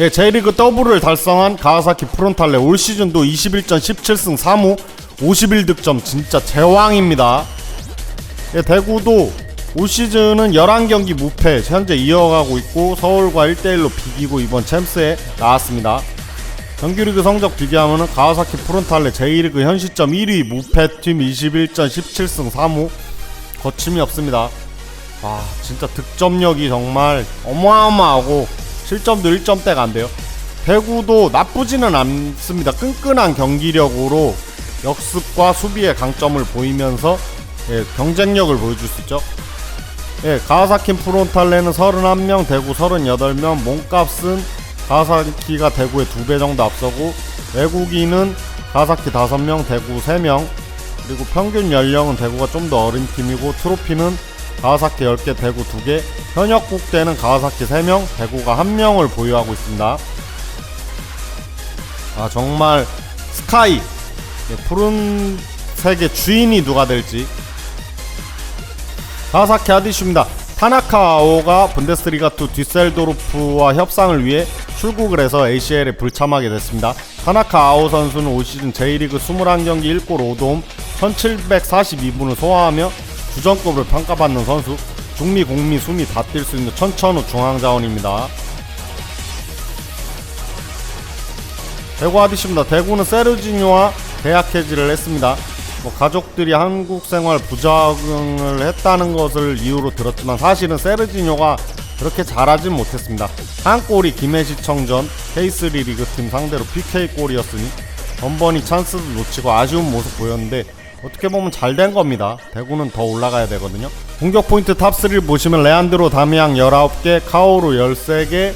예, J리그 더블을 달성한 가와사키 프론탈레 올 시즌도 21전 17승 3무 51득점 진짜 제왕입니다. 예, 대구도 올 시즌은 11경기 무패 현재 이어가고 있고 서울과 1대1로 비기고 이번 챔스에 나왔습니다. 정규리그 성적 비교하면 가와사키 프론탈레 J리그 현 시점 1위 무패팀 21전 17승 3무 거침이 없습니다. 와 진짜 득점력이 정말 어마어마하고 실점도 1점대가 안 돼요. 대구도 나쁘지는 않습니다. 끈끈한 경기력으로 역습과 수비의 강점을 보이면서 예, 경쟁력을 보여줄 수 있죠. 예, 가와사키 프론탈레는 31명, 대구 38명, 몸값은 가와사키가 대구의 2배 정도 앞서고 외국인은 가와사키 5명, 대구 3명, 그리고 평균 연령은 대구가 좀 더 어린 팀이고 트로피는 가와사키 10개, 대구 2개, 현역 국대는 가와사키 3명, 대구가 1명을 보유하고 있습니다. 아 정말 스카이 예, 푸른색의 주인이 누가 될지 가와사키 아디슈입니다. 타나카오가 분데스리가 2 뒷셀도르프와 협상을 위해 출국을 해서 ACL에 불참하게 됐습니다. 타나카오 선수는 올 시즌 J리그 21경기 1골 5도움 1742분을 소화하며 주전급을 평가받는 선수 중미 공미 수미 다 뛸 수 있는 천천후 중앙자원입니다. 대구 아디십니다. 대구는 세르지뇨와 계약 해지를 했습니다. 뭐 가족들이 한국 생활 부적응을 했다는 것을 이유로 들었지만 사실은 세르지뇨가 그렇게 잘하진 못했습니다. 한 골이 김해시청전 K3 리그팀 상대로 PK 골이었으니 번번이 찬스도 놓치고 아쉬운 모습 보였는데 어떻게 보면 잘 된 겁니다. 대구는 더 올라가야 되거든요. 공격 포인트 탑3를 보시면 레안드로 다미앙 19개, 카오루 13개,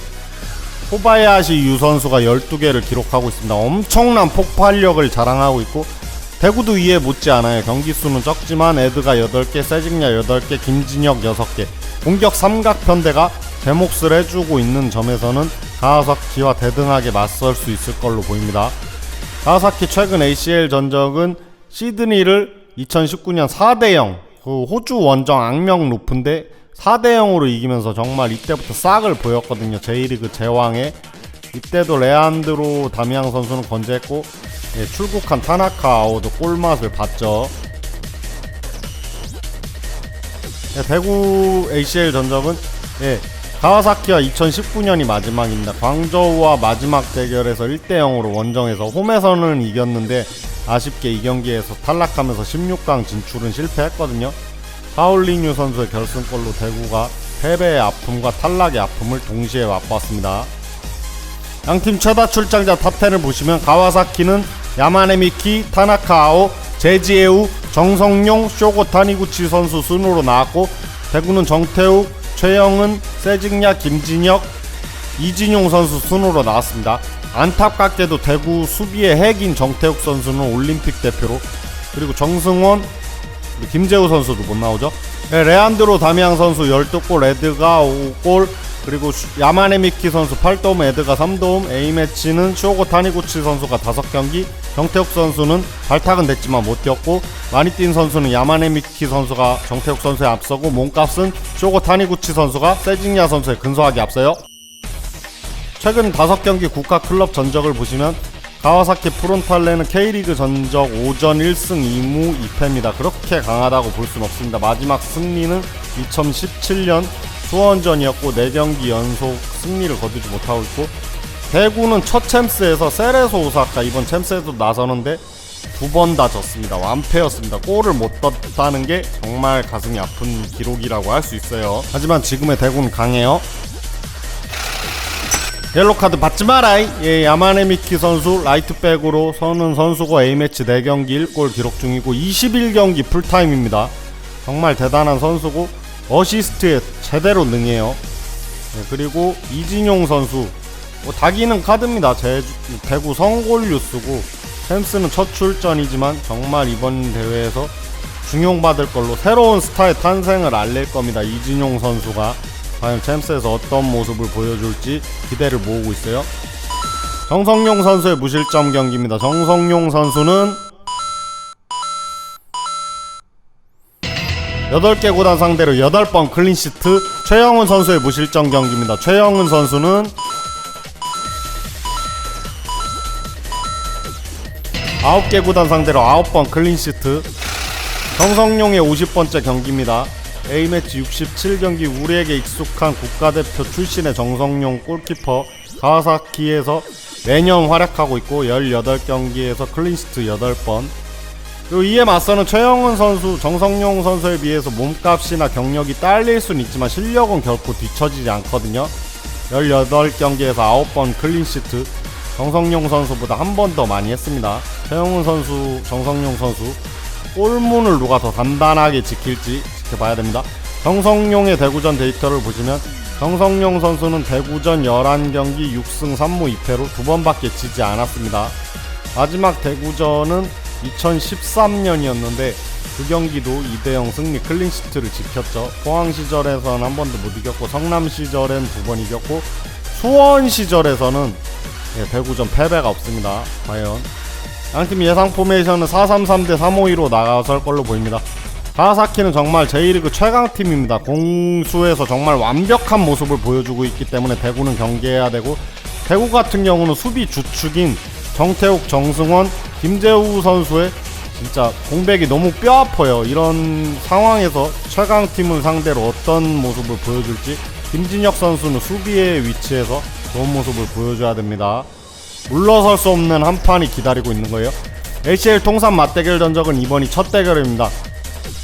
호바야시 유 선수가 12개를 기록하고 있습니다. 엄청난 폭발력을 자랑하고 있고 대구도 이에 못지 않아요. 경기 수는 적지만 에드가 8개, 세징야 8개, 김진혁 6개. 공격 삼각 편대가 제 몫을 해주고 있는 점에서는 가와사키와 대등하게 맞설 수 있을 걸로 보입니다. 가와사키 최근 ACL 전적은 시드니를 2019년 4대 0 그 호주 원정 악명 루프인데 4대 0으로 이기면서 정말 이때부터 싹을 보였거든요. J리그 제왕에 이때도 레안드로 다미앙 선수는 건재했고 예, 출국한 타나카 아오도 골맛을 봤죠. 예, 대구 ACL 전적은 예, 가와사키와 2019년이 마지막입니다. 광저우와 마지막 대결에서 1대 0으로 원정에서 홈에서는 이겼는데 아쉽게 이 경기에서 탈락하면서 16강 진출은 실패했거든요. 파울리뉴 선수의 결승골로 대구가 패배의 아픔과 탈락의 아픔을 동시에 맛봤습니다. 양팀 최다 출장자 탑10을 보시면 가와사키는 야마네미키, 타나카아오, 제지에우, 정성용, 쇼고 타니구치 선수 순으로 나왔고 대구는 정태욱, 최영은, 세징야, 김진혁, 이진용 선수 순으로 나왔습니다. 안타깝게도 대구 수비의 핵인 정태욱 선수는 올림픽 대표로 그리고 정승원, 김재우 선수도 못 나오죠. 네, 레안드로 다미앙 선수 12골, 레드가 5골, 그리고 슈- 야마네 미키 선수 8도움, 에드가 3도움, A매치는 쇼고 타니구치 선수가 5경기, 정태욱 선수는 발탁은 됐지만 못 뛰었고, 많이 뛴 선수는 야마네 미키 선수가 정태욱 선수에 앞서고, 몸값은 쇼고 타니구치 선수가 세징야 선수에 근소하게 앞서요. 최근 5경기 국가 클럽 전적을 보시면 가와사키 프론탈레는 K리그 전적 5전 1승 2무 2패입니다. 그렇게 강하다고 볼 수는 없습니다. 마지막 승리는 2017년 수원전이었고 4경기 연속 승리를 거두지 못하고 있고 대구는 첫 챔스에서 세레소 오사카 이번 챔스에도 나서는데 두 번 다 졌습니다. 완패였습니다. 골을 못 떴다는 게 정말 가슴이 아픈 기록이라고 할 수 있어요. 하지만 지금의 대구는 강해요. 옐로 카드 받지 마라이. 예, 야마네 미키 선수 라이트백으로 서는 선수가 A매치 4경기 1골 기록 중이고 21경기 풀타임입니다. 정말 대단한 선수고 어시스트에 제대로 능해요. 예, 그리고 이진용 선수 뭐 닭이는 카드입니다. 제주, 대구 성골 유스고 챔스는 첫 출전이지만 정말 이번 대회에서 중용받을 걸로 새로운 스타의 탄생을 알릴 겁니다. 이진용 선수가 과연 챔스에서 어떤 모습을 보여줄지 기대를 모으고 있어요. 정성용 선수의 무실점 경기입니다. 정성용 선수는 8개 구단 상대로 8번 클린시트 최영훈 선수의 무실점 경기입니다. 최영훈 선수는 9개 구단 상대로 9번 클린시트 정성용의 50번째 경기입니다. A매치 67경기 우리에게 익숙한 국가대표 출신의 정성용 골키퍼 가와사키에서 매년 활약하고 있고 18경기에서 클린시트 8번 그리고 이에 맞서는 최영은 선수, 정성용 선수에 비해서 몸값이나 경력이 딸릴 수는 있지만 실력은 결코 뒤처지지 않거든요. 18경기에서 9번 클린시트 정성용 선수보다 한 번 더 많이 했습니다. 최영훈 선수, 정성용 선수 골문을 누가 더 단단하게 지킬지 지켜봐야 됩니다. 정성용의 대구전 데이터를 보시면 정성용 선수는 대구전 11경기 6승 3무 2패로 두 번밖에 지지 않았습니다. 마지막 대구전은 2013년이었는데 그 경기도 2대0 승리 클린시트를 지켰죠. 포항 시절에서는 한 번도 못 이겼고 성남 시절엔 두 번 이겼고 수원 시절에서는 예, 대구전 패배가 없습니다. 과연 양팀 예상 포메이션은 4-3-3 대 3-5-2로 나가설 걸로 보입니다. 가와사키는 정말 제1리그 최강팀입니다. 공수에서 정말 완벽한 모습을 보여주고 있기 때문에 대구는 경계해야 되고 대구 같은 경우는 수비 주축인 정태욱, 정승원, 김재우 선수의 진짜 공백이 너무 뼈아파요. 이런 상황에서 최강팀을 상대로 어떤 모습을 보여줄지 김진혁 선수는 수비의 위치에서 좋은 모습을 보여줘야 됩니다. 물러설 수 없는 한 판이 기다리고 있는 거예요. ACL 통산 맞대결 전적은 이번이 첫 대결입니다.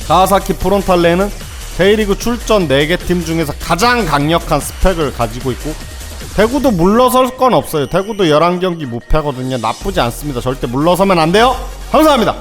가와사키 프론탈레는 J리그 출전 4개 팀 중에서 가장 강력한 스펙을 가지고 있고 대구도 물러설 건 없어요. 대구도 11경기 무패거든요. 나쁘지 않습니다. 절대 물러서면 안 돼요. 감사합니다.